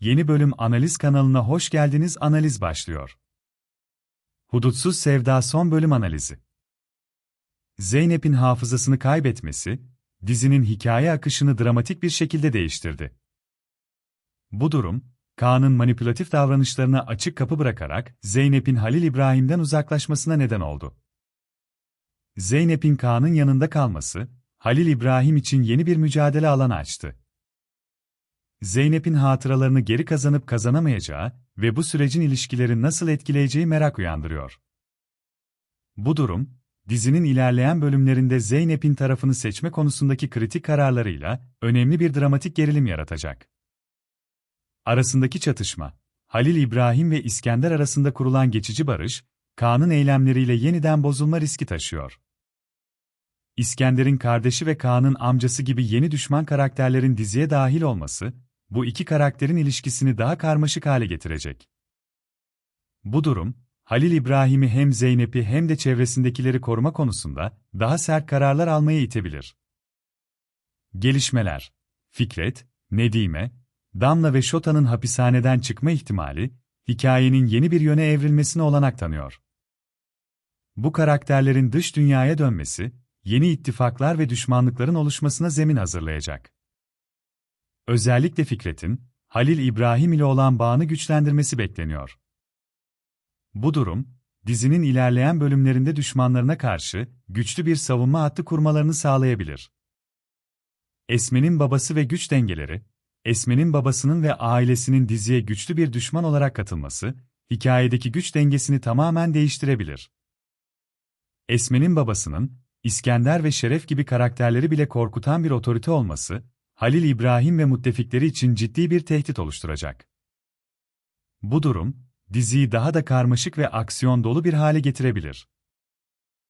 Yeni bölüm analiz kanalına hoş geldiniz. Analiz başlıyor. Hudutsuz Sevda son bölüm analizi. Zeynep'in hafızasını kaybetmesi, dizinin hikaye akışını dramatik bir şekilde değiştirdi. Bu durum, Kaan'ın manipülatif davranışlarına açık kapı bırakarak Zeynep'in Halil İbrahim'den uzaklaşmasına neden oldu. Zeynep'in Kaan'ın yanında kalması, Halil İbrahim için yeni bir mücadele alanı açtı. Zeynep'in hatıralarını geri kazanıp kazanamayacağı ve bu sürecin ilişkileri nasıl etkileyeceği merak uyandırıyor. Bu durum, dizinin ilerleyen bölümlerinde Zeynep'in tarafını seçme konusundaki kritik kararlarıyla önemli bir dramatik gerilim yaratacak. Arasındaki çatışma, Halil İbrahim ve İskender arasında kurulan geçici barış, Kaan'ın eylemleriyle yeniden bozulma riski taşıyor. İskender'in kardeşi ve Kaan'ın amcası gibi yeni düşman karakterlerin diziye dahil olması, bu iki karakterin ilişkisini daha karmaşık hale getirecek. Bu durum, Halil İbrahim'i hem Zeynep'i hem de çevresindekileri koruma konusunda daha sert kararlar almaya itebilir. Gelişmeler Fikret, Nedime, Damla ve Şota'nın hapishaneden çıkma ihtimali, hikayenin yeni bir yöne evrilmesine olanak tanıyor. Bu karakterlerin dış dünyaya dönmesi, yeni ittifaklar ve düşmanlıkların oluşmasına zemin hazırlayacak. Özellikle Fikret'in, Halil İbrahim ile olan bağını güçlendirmesi bekleniyor. Bu durum, dizinin ilerleyen bölümlerinde düşmanlarına karşı güçlü bir savunma hattı kurmalarını sağlayabilir. Esme'nin babası ve güç dengeleri, Esme'nin babasının ve ailesinin diziye güçlü bir düşman olarak katılması, hikayedeki güç dengesini tamamen değiştirebilir. Esme'nin babasının, İskender ve Şeref gibi karakterleri bile korkutan bir otorite olması, Halil İbrahim ve müttefikleri için ciddi bir tehdit oluşturacak. Bu durum, diziyi daha da karmaşık ve aksiyon dolu bir hale getirebilir.